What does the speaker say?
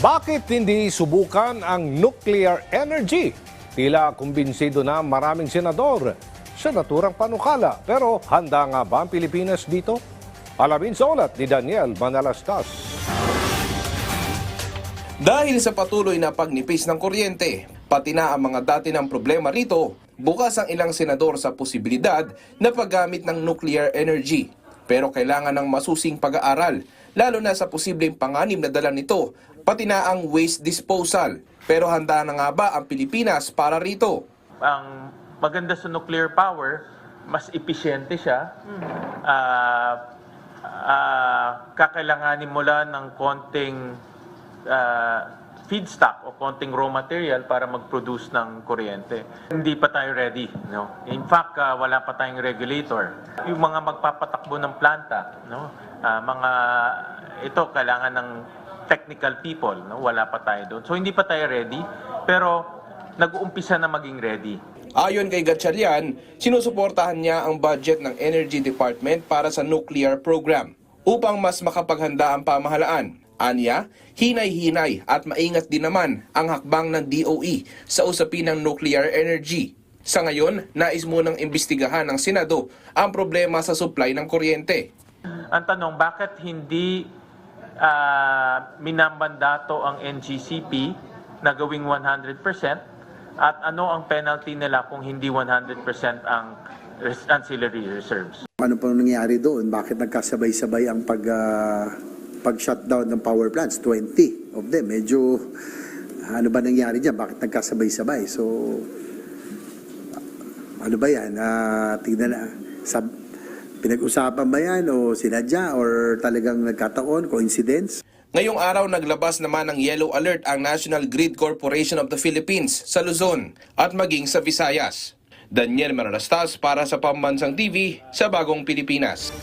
Bakit hindi subukan ang nuclear energy? Tila kumbinsido na maraming senador sa naturang panukala. Pero handa nga ba ang Pilipinas dito? Alamin sa ulat ni Daniel Manalastas. Dahil sa patuloy na pagnipis ng kuryente, pati na ang mga dati ng problema rito, bukas ang ilang senador sa posibilidad na paggamit ng nuclear energy. Pero kailangan ng masusing pag-aaral, lalo na sa posibleng panganib na dala nito, pati na ang waste disposal. Pero handa na nga ba ang Pilipinas para rito? ang maganda sa nuclear power, mas episyente siya. Ah, ah, kakailanganin mo lang ng konting ah, feedstock o konting raw material para mag-produce ng kuryente. Hindi pa tayo ready. No? In fact, ah, wala pa tayong regulator. Yung mga magpapatakbo ng planta, no? Ah, mga ito kailangan ng technical people, no? wala pa tayo doon. So hindi pa tayo ready, pero nag-uumpisa na maging ready. Ayon kay Gatchalian, sinusuportahan niya ang budget ng Energy Department para sa nuclear program upang mas makapaghanda ang pamahalaan. Anya, hinay-hinay at maingat din naman ang hakbang ng DOE sa usapin ng nuclear energy. Sa ngayon, nais munang imbestigahan ng Senado ang problema sa supply ng kuryente. Ang tanong, bakit hindi ah, minambandato ang NGCP na gawing 100% at ano ang penalty nila kung hindi 100% ang ancillary reserves? Ano pa nangyari doon? Bakit nagkasabay-sabay ang pag ah, pag-shutdown ng power plants? 20 of them. Medyo ano ba nangyari diyan? Bakit nagkasabay-sabay? So ano ba 'yan? Ah, tingnan na sa pinag-usapan ba 'yan o sinadya or talagang nagkataon, coincidence? Ngayong araw naglabas naman ng yellow alert ang National Grid Corporation of the Philippines sa Luzon at maging sa Visayas. Daniel Manalastas para sa Pambansang TV sa Bagong Pilipinas.